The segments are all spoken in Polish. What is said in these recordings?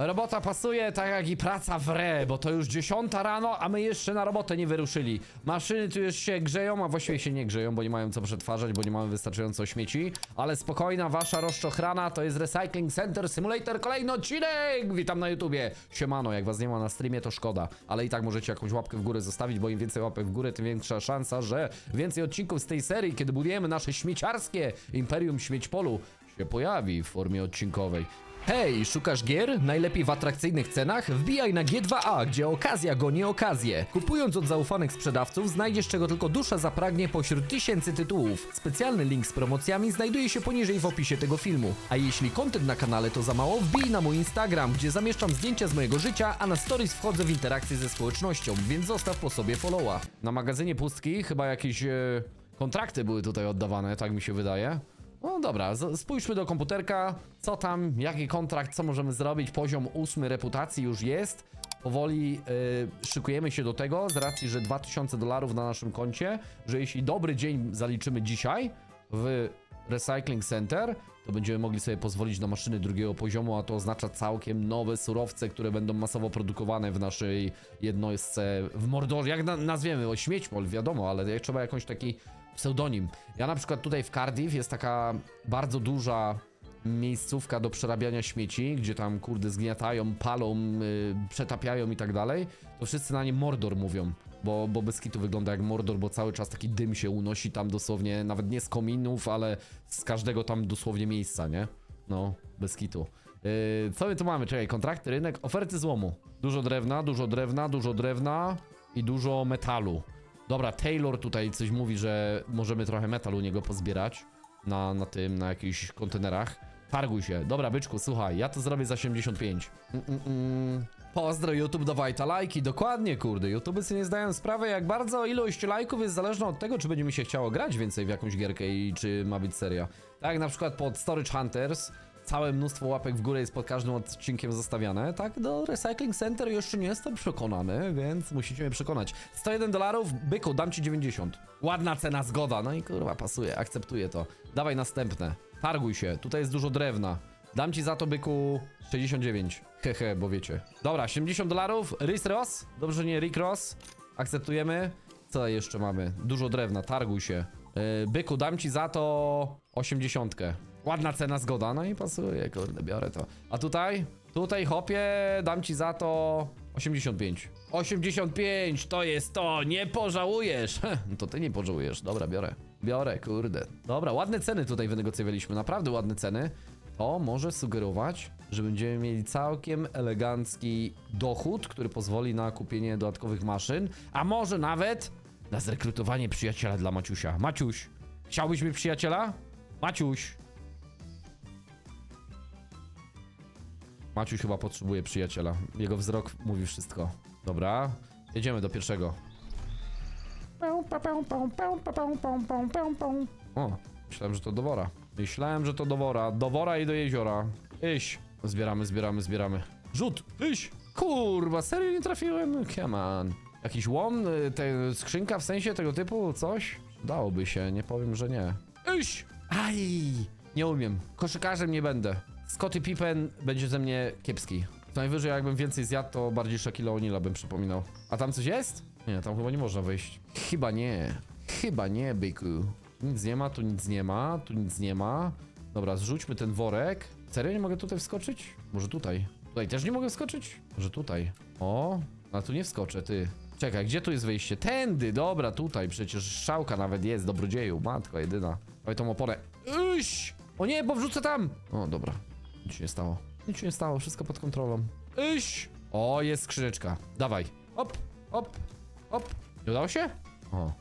Robota pasuje tak jak i praca w re, bo to już dziesiąta rano, a my jeszcze na robotę nie wyruszyli. Maszyny tu już się grzeją, a właściwie się nie grzeją, bo nie mają co przetwarzać, bo nie mamy wystarczająco śmieci. Ale spokojna, wasza rozczochrana to jest Recycling Center Simulator, kolejny odcinek! Witam na YouTubie. Siemano, jak was nie ma na streamie, to szkoda. Ale i tak możecie jakąś łapkę w górę zostawić, bo im więcej łapek w górę, tym większa szansa, że więcej odcinków z tej serii, kiedy budujemy nasze śmieciarskie Imperium Śmiećpolu, się pojawi w formie odcinkowej. Hej, szukasz gier? Najlepiej w atrakcyjnych cenach? Wbijaj na G2A, gdzie okazja goni okazję. Kupując od zaufanych sprzedawców, znajdziesz czego tylko dusza zapragnie pośród tysięcy tytułów. Specjalny link z promocjami znajduje się poniżej w opisie tego filmu. A jeśli content na kanale to za mało, wbij na mój Instagram, gdzie zamieszczam zdjęcia z mojego życia, a na stories wchodzę w interakcję ze społecznością, więc zostaw po sobie followa. Na magazynie pustki chyba jakieś e, kontrakty były tutaj oddawane, tak mi się wydaje. No dobra, spójrzmy do komputerka, co tam, jaki kontrakt, co możemy zrobić, poziom ósmy reputacji już jest. Powoli y, szykujemy się do tego, z racji, że 2000 dolarów na naszym koncie, że jeśli dobry dzień zaliczymy dzisiaj w Recycling Center, to będziemy mogli sobie pozwolić na maszyny drugiego poziomu, a to oznacza całkiem nowe surowce, które będą masowo produkowane w naszej jednostce w Mordorze. Jak na, nazwiemy? O śmiećmol, wiadomo, ale trzeba jakąś taki pseudonim. Ja na przykład tutaj w Cardiff jest taka bardzo duża miejscówka do przerabiania śmieci, gdzie tam kurde zgniatają, palą, yy, przetapiają i tak dalej, to wszyscy na nie Mordor mówią, bo, bo Beskitu wygląda jak Mordor, bo cały czas taki dym się unosi tam dosłownie, nawet nie z kominów, ale z każdego tam dosłownie miejsca, nie? No, Beskitu. Yy, co my tu mamy? Czekaj, kontrakty, rynek, oferty złomu. Dużo drewna, dużo drewna, dużo drewna i dużo metalu. Dobra, Taylor tutaj coś mówi, że możemy trochę metalu u niego pozbierać na, na tym, na jakichś kontenerach. Targuj się. Dobra, byczku, słuchaj, ja to zrobię za 75. Mm, mm, mm. Pozdro YouTube, dawaj ta lajki. Dokładnie, kurde. YouTube sobie nie zdają sprawy, jak bardzo ilość lajków jest zależna od tego, czy będzie mi się chciało grać więcej w jakąś gierkę i czy ma być seria. Tak, na przykład pod Storage Hunters całe mnóstwo łapek w górę jest pod każdym odcinkiem zostawiane. Tak, do Recycling Center jeszcze nie jestem przekonany, więc musicie mnie przekonać. 101 dolarów, byku, dam ci 90. Ładna cena, zgoda. No i kurwa, pasuje, akceptuję to. Dawaj następne. Targuj się, tutaj jest dużo drewna. Dam ci za to, byku, 69. Hehe, bo wiecie. Dobra, 70 dolarów, Riz Ross. Dobrze, nie Rick Ross. Akceptujemy. Co jeszcze mamy? Dużo drewna, targuj się. Yy, byku, dam ci za to 80. Ładna cena, zgoda. No i pasuje, kurde, biorę to. A tutaj? Tutaj, hopie, dam ci za to 85. 85, to jest to, nie pożałujesz. No to ty nie pożałujesz. Dobra, biorę. Biorę, kurde. Dobra, ładne ceny tutaj wynegocjowaliśmy, naprawdę ładne ceny. To może sugerować, że będziemy mieli całkiem elegancki dochód, który pozwoli na kupienie dodatkowych maszyn, a może nawet na zrekrutowanie przyjaciela dla Maciusia. Maciuś, chciałbyś mieć przyjaciela? Maciuś. Maciuś chyba potrzebuje przyjaciela. Jego wzrok mówi wszystko. Dobra, jedziemy do pierwszego. O, myślałem, że to do wora. Myślałem, że to do wora. Do wora i do jeziora. Iść. Zbieramy, zbieramy, zbieramy. Rzut! Iść! Kurwa, serio nie trafiłem? Come on. Jakiś łom? y, Te, skrzynka w sensie tego typu? Coś? Dałoby się, nie powiem, że nie. Iść! Aj! Nie umiem. Koszykarzem nie będę. Scotty Pippen będzie ze mnie kiepski. Co najwyżej jakbym więcej zjadł, to bardziej Shaquille O'Neal'a bym przypominał. A tam coś jest? Nie, tam chyba nie można wejść. Chyba nie. Chyba nie, byku. Nic nie ma, tu nic nie ma, tu nic nie ma. Dobra, zrzućmy ten worek. Serio nie mogę tutaj wskoczyć? Może tutaj. Tutaj też nie mogę wskoczyć? Może tutaj. O, a tu nie wskoczę, ty. Czekaj, gdzie tu jest wyjście? Tędy, dobra, tutaj. Przecież szałka nawet jest, dobrodzieju. Matko jedyna. Dawaj tą oporę. Iść! O nie, bo wrzucę tam! O, dobra. Nic się nie stało. Nic się nie stało, wszystko pod kontrolą. Iść! O, jest skrzyneczka. Dawaj. Op, op, op. Nie udało się? O,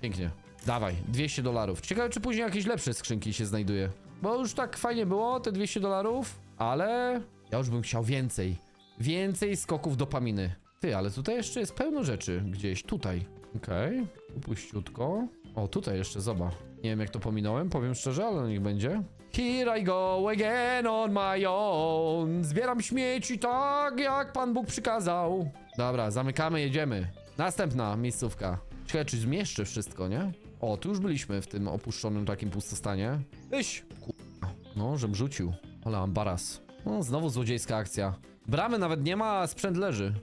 pięknie. Dawaj, 200 dolarów. Ciekawe, czy później jakieś lepsze skrzynki się znajduje. Bo już tak fajnie było, te 200 dolarów, ale ja już bym chciał więcej. Więcej skoków dopaminy. Ty, ale tutaj jeszcze jest pełno rzeczy. Gdzieś tutaj. Okej, okay. puściutko. O, tutaj jeszcze, zobacz. Nie wiem, jak to pominąłem, powiem szczerze, ale niech będzie. Here I go again on my own. Zbieram śmieci tak, jak Pan Bóg przykazał. Dobra, zamykamy, jedziemy. Następna miejscówka. Ciekawe, czy zmieszczę wszystko, nie? O, tu już byliśmy w tym opuszczonym takim pustostanie. Iś! Ku- No, żem rzucił. Ale ambaras. No, znowu złodziejska akcja. Bramy nawet nie ma, a sprzęt leży.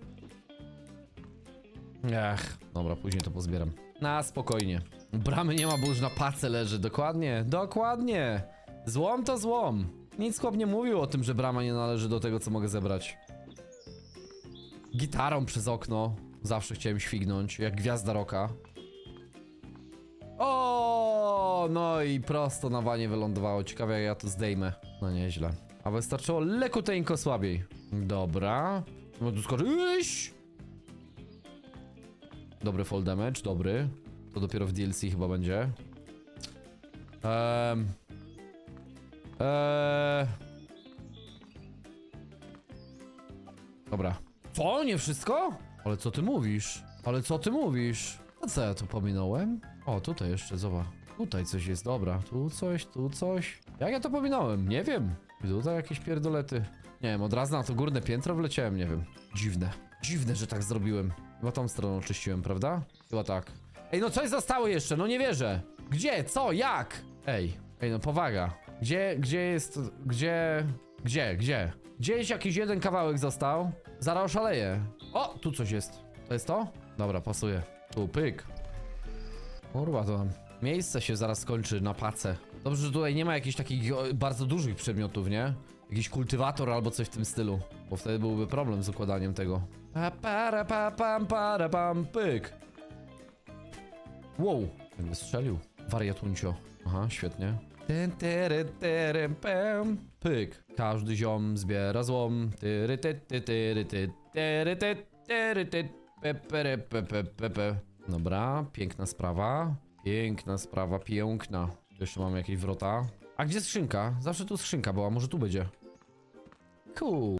Ech, dobra, później to pozbieram. Na spokojnie. Bramy nie ma, bo już na pace leży. Dokładnie, dokładnie. Złom to złom. Nic chłop nie mówił o tym, że brama nie należy do tego, co mogę zebrać. Gitarą przez okno. Zawsze chciałem śwignąć, jak gwiazda roka. O, no i prosto na wanie wylądowało. Ciekawe jak ja to zdejmę. No nieźle. A wystarczyło lekuteńko słabiej. Dobra. No tu skoczy. Dobry fall damage, dobry. To dopiero w DLC chyba będzie. Ehm. Eee. Dobra. Co? Nie wszystko? Ale co ty mówisz? Ale co ty mówisz? A co ja tu pominąłem? O, tutaj jeszcze, zobacz. Tutaj coś jest, dobra. Tu coś, tu coś. Jak ja to pominąłem? Nie wiem. Tutaj jakieś pierdolety. Nie wiem, od razu na to górne piętro wleciałem, nie wiem. Dziwne. Dziwne, że tak zrobiłem. Chyba tą stroną czyściłem, prawda? Chyba tak. Ej, no coś zostało jeszcze, no nie wierzę. Gdzie? Co? Jak? Ej, ej, no powaga. Gdzie, gdzie jest, gdzie, gdzie, gdzie? Gdzieś jakiś jeden kawałek został. Zaraz oszaleję. O, tu coś jest. To jest to? Dobra, pasuje. Tu, pyk. Kurwa, to. Miejsce się zaraz skończy na pace. Dobrze, że tutaj nie ma jakichś takich bardzo dużych przedmiotów, nie? Jakiś kultywator albo coś w tym stylu. Bo wtedy byłby problem z układaniem tego. Pa, para, pa, pam, para, pam, pyk. Wow, jakby strzelił. Wariatuncio. Aha, świetnie. Ten, pem. Pyk. Każdy ziom zbiera złom. Tyry, ty, ty, ty, ty, ty. Dobra, piękna sprawa. Piękna sprawa, piękna. Jeszcze mamy jakieś wrota. A gdzie skrzynka? Zawsze tu skrzynka była, może tu będzie. Cool.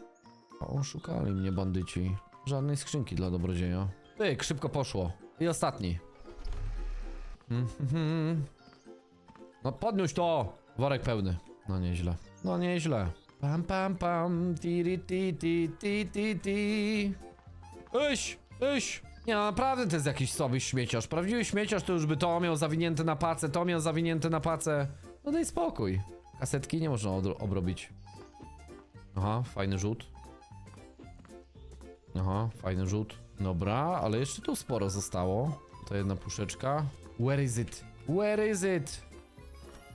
Oszukali mnie bandyci. Żadnej skrzynki dla dobrodzieja. Pyk, szybko poszło. I ostatni. Mhm. No podniósł to! Worek pełny. No nieźle. No nieźle. Pam pam pam, tiri ti ti ti ti ti. Iś, iś. Nie no, naprawdę to jest jakiś słaby śmieciarz. Prawdziwy śmieciarz to już by to miał zawinięte na pacę, to miał zawinięte na pacę. No daj spokój. Kasetki nie można obrobić. Aha, fajny rzut. Aha, fajny rzut. Dobra, ale jeszcze tu sporo zostało. To jedna puszeczka. Where is it? Where is it?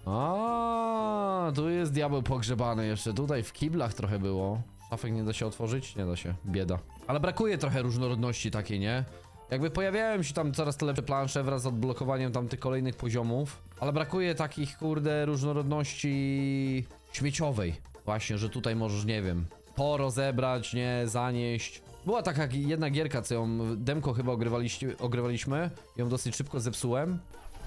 A, tu jest diabeł pogrzebany jeszcze. Tutaj w kiblach trochę było. Szafek nie da się otworzyć? Nie da się. Bieda. Ale brakuje trochę różnorodności takiej, nie? Jakby pojawiają się tam coraz to lepsze plansze wraz z odblokowaniem tam tych kolejnych poziomów. Ale brakuje takich, kurde, różnorodności śmieciowej. Właśnie, że tutaj możesz, nie wiem, to rozebrać, nie, zanieść. Była taka jedna gierka, co ją demko chyba ogrywaliśmy. Ją dosyć szybko zepsułem.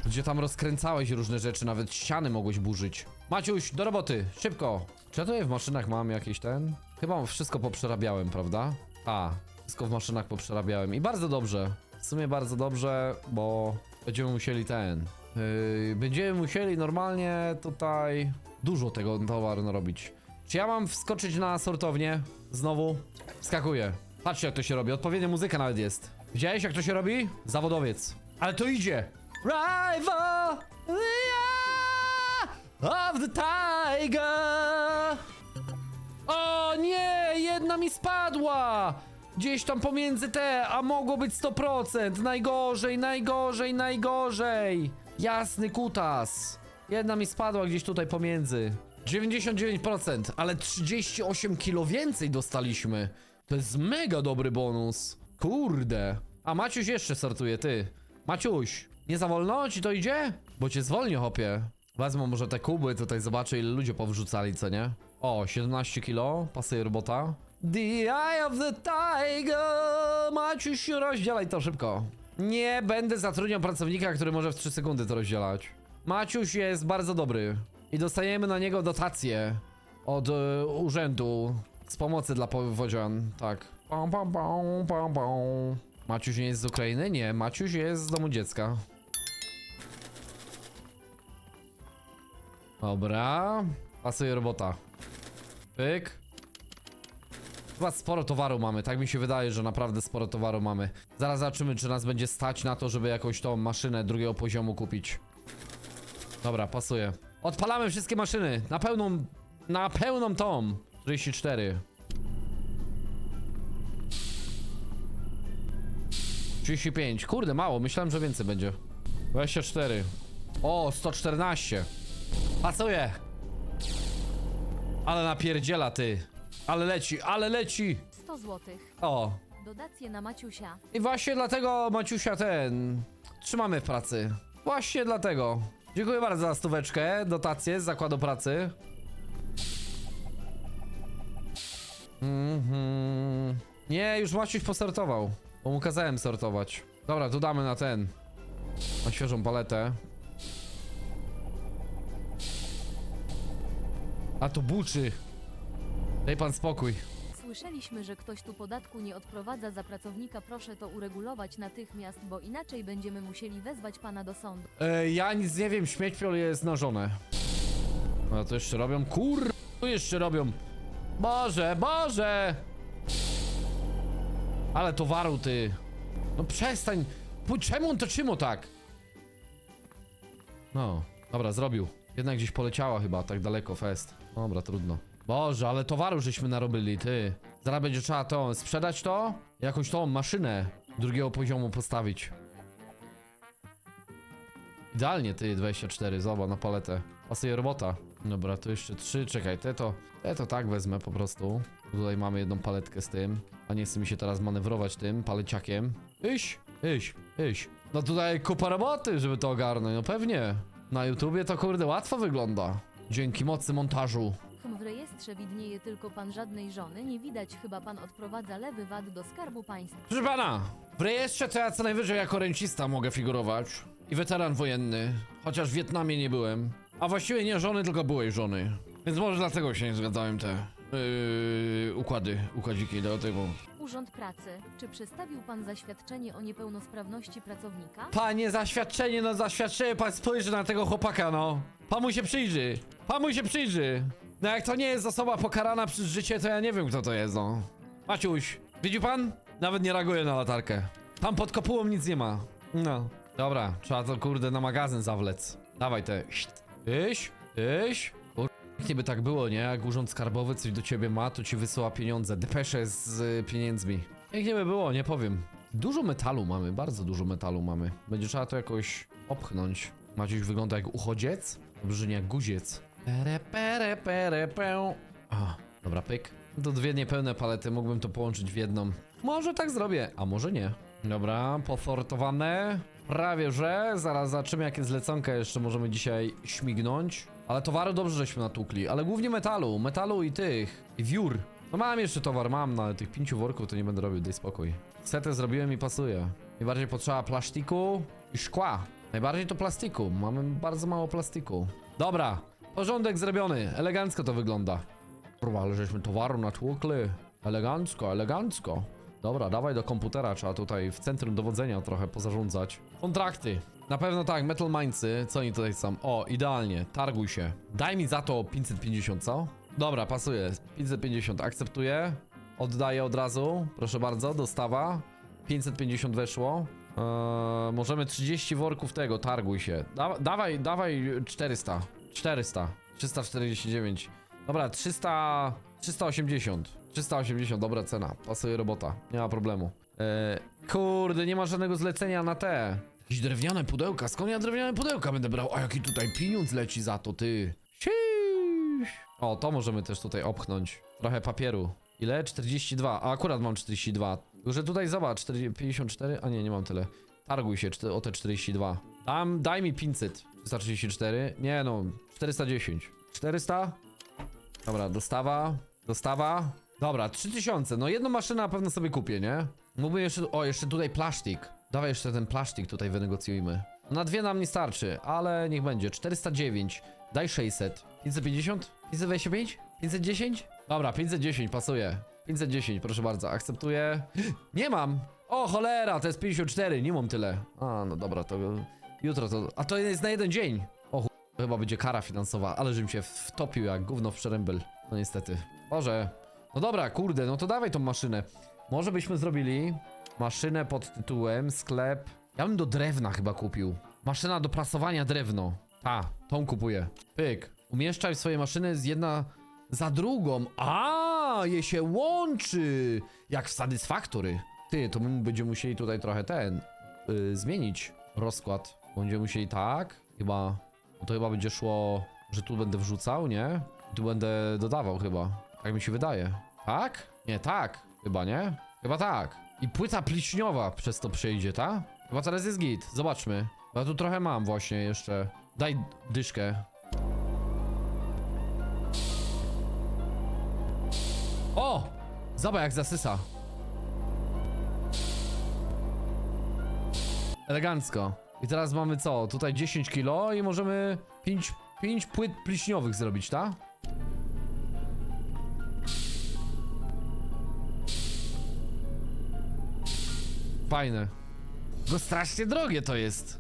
Gdzie tam rozkręcałeś różne rzeczy, nawet ściany mogłeś burzyć. Maciuś, do roboty, szybko! Czy ja tutaj w maszynach mam jakieś ten? Chyba wszystko poprzerabiałem, prawda? A, wszystko w maszynach poprzerabiałem i bardzo dobrze. W sumie bardzo dobrze, bo będziemy musieli ten... Yy, będziemy musieli normalnie tutaj dużo tego towaru narobić. Czy ja mam wskoczyć na sortownię? Znowu? Wskakuję. Patrzcie jak to się robi, odpowiednia muzyka nawet jest. Widziałeś jak to się robi? Zawodowiec. Ale to idzie! Rival of the Tiger! O nie, jedna mi spadła! Gdzieś tam pomiędzy te, a mogło być 100%. Najgorzej, najgorzej, najgorzej. Jasny kutas. Jedna mi spadła gdzieś tutaj pomiędzy. 99%, ale 38 kilo więcej dostaliśmy. To jest mega dobry bonus. Kurde. A Maciuś jeszcze sortuje, ty. Maciuś, nie za wolno ci to idzie? Bo cię zwolnię, hopie. Wezmę może te kuby, tutaj zobaczę ile ludzie powrzucali, co nie? O, 17 kilo, pasuje robota. The Eye of the Tiger! Maciuś, rozdzielaj to szybko. Nie będę zatrudniał pracownika, który może w 3 sekundy to rozdzielać. Maciuś jest bardzo dobry. I dostajemy na niego dotację od e, urzędu z pomocy dla powodzian. Tak. Pam, pam, pam, pam, pam. Maciuś nie jest z Ukrainy? Nie, Maciuś jest z domu dziecka. Dobra. Pasuje robota. Pyk. Chyba sporo towaru mamy, tak mi się wydaje, że naprawdę sporo towaru mamy. Zaraz zobaczymy, czy nas będzie stać na to, żeby jakąś tą maszynę drugiego poziomu kupić. Dobra, pasuje. Odpalamy wszystkie maszyny, na pełną, na pełną tą. 44. 35. Kurde, mało. Myślałem, że więcej będzie. 24. O, 114. Pasuje. Ale napierdziela ty. Ale leci, ale leci. 100 złotych. O. Dodacje na Maciusia. I właśnie dlatego Maciusia ten. Trzymamy w pracy. Właśnie dlatego. Dziękuję bardzo za stóweczkę. Dotację z zakładu pracy. Mhm. Nie, już Maciuś posortował. Bo mu kazałem sortować. Dobra, tu damy na ten. Na świeżą paletę. A to buczy. Daj pan spokój. Słyszeliśmy, że ktoś tu podatku nie odprowadza za pracownika. Proszę to uregulować natychmiast, bo inaczej będziemy musieli wezwać pana do sądu. E, ja nic nie wiem, śmieć jest na żonę. No to jeszcze robią, kur... Tu jeszcze robią. Boże, Boże! Ale towaru ty. No przestań. Czemu on to czemu tak? No, dobra, zrobił. Jednak gdzieś poleciała chyba, tak daleko fest. Dobra, trudno. Boże, ale towaru żeśmy narobili, ty. Zaraz będzie trzeba to, sprzedać to? Jakąś tą maszynę drugiego poziomu postawić. Idealnie ty 24, zobacz na paletę. Pasuje robota. Dobra, tu jeszcze trzy, czekaj, te to, te to tak wezmę po prostu. Tutaj mamy jedną paletkę z tym, a nie chce mi się teraz manewrować tym paleciakiem. Iś, iś, iś. No tutaj kupa roboty, żeby to ogarnąć, no pewnie. Na YouTubie to kurde łatwo wygląda. Dzięki mocy montażu. Hm, w rejestrze widnieje tylko pan żadnej żony. Nie widać, chyba pan odprowadza lewy VAT do skarbu państwa. Proszę pana, w rejestrze to ja co najwyżej jako rencista mogę figurować. I weteran wojenny, chociaż w Wietnamie nie byłem. A właściwie nie żony, tylko byłej żony. Więc może dlatego się nie zgadzałem te yy, układy, układziki do tego. Urząd Pracy. Czy przedstawił pan zaświadczenie o niepełnosprawności pracownika? Panie, zaświadczenie, no zaświadczenie, pan spojrzy na tego chłopaka, no. Pan mu się przyjrzy, pan mu się przyjrzy. No jak to nie jest osoba pokarana przez życie, to ja nie wiem kto to jest, no. Maciuś, widzi pan? Nawet nie reaguje na latarkę. Pan pod kopułą nic nie ma. No. Dobra, trzeba to kurde na magazyn zawlec. Dawaj te. Iś. Kur- Nie by tak było, nie? Jak urząd skarbowy coś do ciebie ma, to ci wysyła pieniądze. Depesze z y, pieniędzmi. Jak nie by było, nie powiem. Dużo metalu mamy, bardzo dużo metalu mamy. Będzie trzeba to jakoś opchnąć. Maciuś wygląda jak uchodziec, brzmi jak guziec. Pere, pere, pere, pę. Dobra, pyk. To dwie niepełne palety, mógłbym to połączyć w jedną. Może tak zrobię, a może nie. Dobra, posortowane. Prawie że. Zaraz zobaczymy, jakie zleconka jeszcze możemy dzisiaj śmignąć. Ale towaru dobrze żeśmy natłukli, ale głównie metalu. Metalu i tych. I wiór. No mam jeszcze towar, mam, no ale tych pięciu worków to nie będę robił, daj spokój. Setę zrobiłem i pasuje. Najbardziej potrzeba plastiku i szkła. Najbardziej to plastiku, mamy bardzo mało plastiku. Dobra, porządek zrobiony, elegancko to wygląda. Kurwa, ale żeśmy towaru natłukli. Elegancko, elegancko. Dobra, dawaj do komputera, trzeba tutaj w centrum dowodzenia trochę pozarządzać. Kontrakty. Na pewno tak, Metal co oni tutaj są? O, idealnie, targuj się. Daj mi za to 550, co? Dobra, pasuje. 550, akceptuję. Oddaję od razu, proszę bardzo, dostawa. 550 weszło. Eee, możemy 30 worków tego, targuj się. Da, dawaj, dawaj 400. 400. 349. Dobra, 300. 380. 380, dobra cena. Pasuje robota. Nie ma problemu. Eee, kurde, nie ma żadnego zlecenia na te. Jakieś drewniane pudełka. Skąd ja drewniane pudełka będę brał? A jaki tutaj pieniądz leci za to, ty? Ciii. O, to możemy też tutaj opchnąć. Trochę papieru. Ile? 42. A akurat mam 42. Tylko, że tutaj zobacz, 40, 54. A nie, nie mam tyle. Targuj się o te 42. Dam, daj mi 500. 334. Nie no, 410. 400? Dobra, dostawa. Dostawa. Dobra, 3000. No jedną maszynę na pewno sobie kupię, nie? Mógłbym jeszcze... O, jeszcze tutaj plastik. Dawaj jeszcze ten plastik tutaj wynegocjujmy. Na dwie nam nie starczy, ale niech będzie. 409. Daj 600. 550? 525? 510? Dobra, 510 pasuje. 510, proszę bardzo, akceptuję. Nie mam! O cholera, to jest 54, nie mam tyle. A, no dobra, to jutro to... A to jest na jeden dzień. O ch... chyba będzie kara finansowa, ale żebym się wtopił jak gówno w przerębel. No niestety. Boże. No dobra, kurde, no to dawaj tą maszynę. Może byśmy zrobili maszynę pod tytułem sklep... Ja bym do drewna chyba kupił. Maszyna do prasowania drewno. Ta, tą kupuję. Pyk. Umieszczaj w swojej maszyny z jedna za drugą. A, je się łączy. Jak w Satisfactory. Ty, to my będziemy musieli tutaj trochę ten y, zmienić rozkład. Będziemy musieli tak, chyba. No to chyba będzie szło, że tu będę wrzucał, nie? Tu będę dodawał chyba. Tak mi się wydaje. Tak? Nie, tak. Chyba, nie? Chyba tak. I płyta pliśniowa przez to przejdzie, tak? Chyba teraz jest git. Zobaczmy. Ja tu trochę mam właśnie jeszcze. Daj dyszkę. O! Zobacz jak zasysa. Elegancko. I teraz mamy co? Tutaj 10 kilo i możemy 5, 5 płyt pliśniowych zrobić, tak? Fajne. Go strasznie drogie to jest.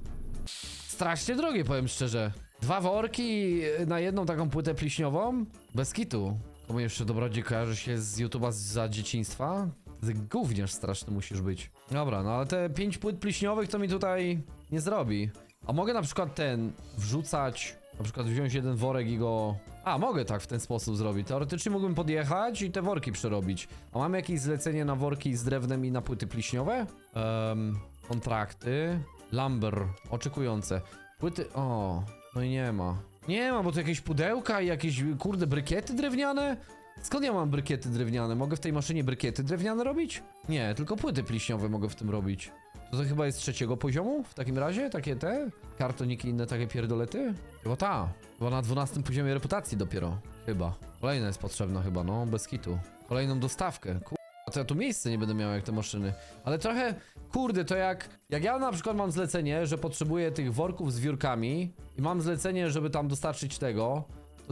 Strasznie drogie, powiem szczerze. Dwa worki na jedną taką płytę pliśniową? Bez kitu. Komu jeszcze dobrodziej kojarzy się z YouTube'a za dzieciństwa? Ty Gówniarz straszny musisz być. Dobra, no ale te pięć płyt pliśniowych to mi tutaj nie zrobi. A mogę na przykład ten wrzucać, na przykład wziąć jeden worek i go... A, mogę tak w ten sposób zrobić. Teoretycznie mógłbym podjechać i te worki przerobić. A mamy jakieś zlecenie na worki z drewnem i na płyty pliśniowe? Ehm, kontrakty. Lumber, oczekujące. Płyty, o, no i nie ma. Nie ma, bo to jakieś pudełka i jakieś, kurde, brykiety drewniane? Skąd ja mam brykiety drewniane? Mogę w tej maszynie brykiety drewniane robić? Nie, tylko płyty pliśniowe mogę w tym robić. To, to chyba jest trzeciego poziomu w takim razie? Takie te? Kartoniki inne takie pierdolety? Chyba ta. Chyba na 12 poziomie reputacji dopiero. Chyba. Kolejna jest potrzebna chyba, no, bez kitu. Kolejną dostawkę. Kur... A to ja tu miejsce nie będę miał jak te maszyny. Ale trochę, kurde, to jak, jak ja na przykład mam zlecenie, że potrzebuję tych worków z wiórkami i mam zlecenie, żeby tam dostarczyć tego,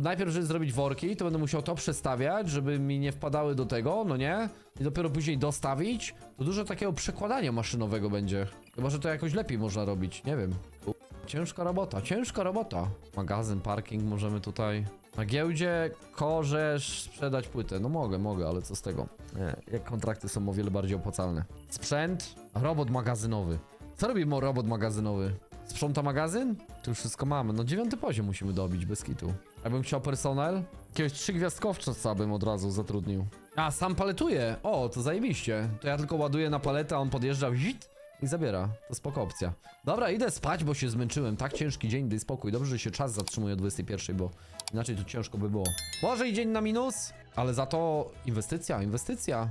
to najpierw, żeby zrobić worki, to będę musiał to przestawiać, żeby mi nie wpadały do tego, no nie? I dopiero później dostawić, to dużo takiego przekładania maszynowego będzie. Chyba, że to jakoś lepiej można robić, nie wiem. U- Ciężka robota, ciężka robota. Magazyn, parking możemy tutaj... Na giełdzie korzesz sprzedać płytę. No mogę, mogę, ale co z tego? Nie, jak kontrakty są o wiele bardziej opłacalne. Sprzęt, robot magazynowy. Co robi robot magazynowy? Sprząta magazyn? Tu już wszystko mamy. No dziewiąty poziom musimy dobić, bez kitu. Jakbym chciał personel, jakiegoś trzygwiazdkowca bym od razu zatrudnił. A, sam paletuje. O, to zajebiście. To ja tylko ładuję na paletę, a on podjeżdża, zit i zabiera. To spoko opcja. Dobra, idę spać, bo się zmęczyłem. Tak ciężki dzień, daj spokój. Dobrze, że się czas zatrzymuje o 21, bo inaczej to ciężko by było. Może i dzień na minus, ale za to inwestycja, inwestycja.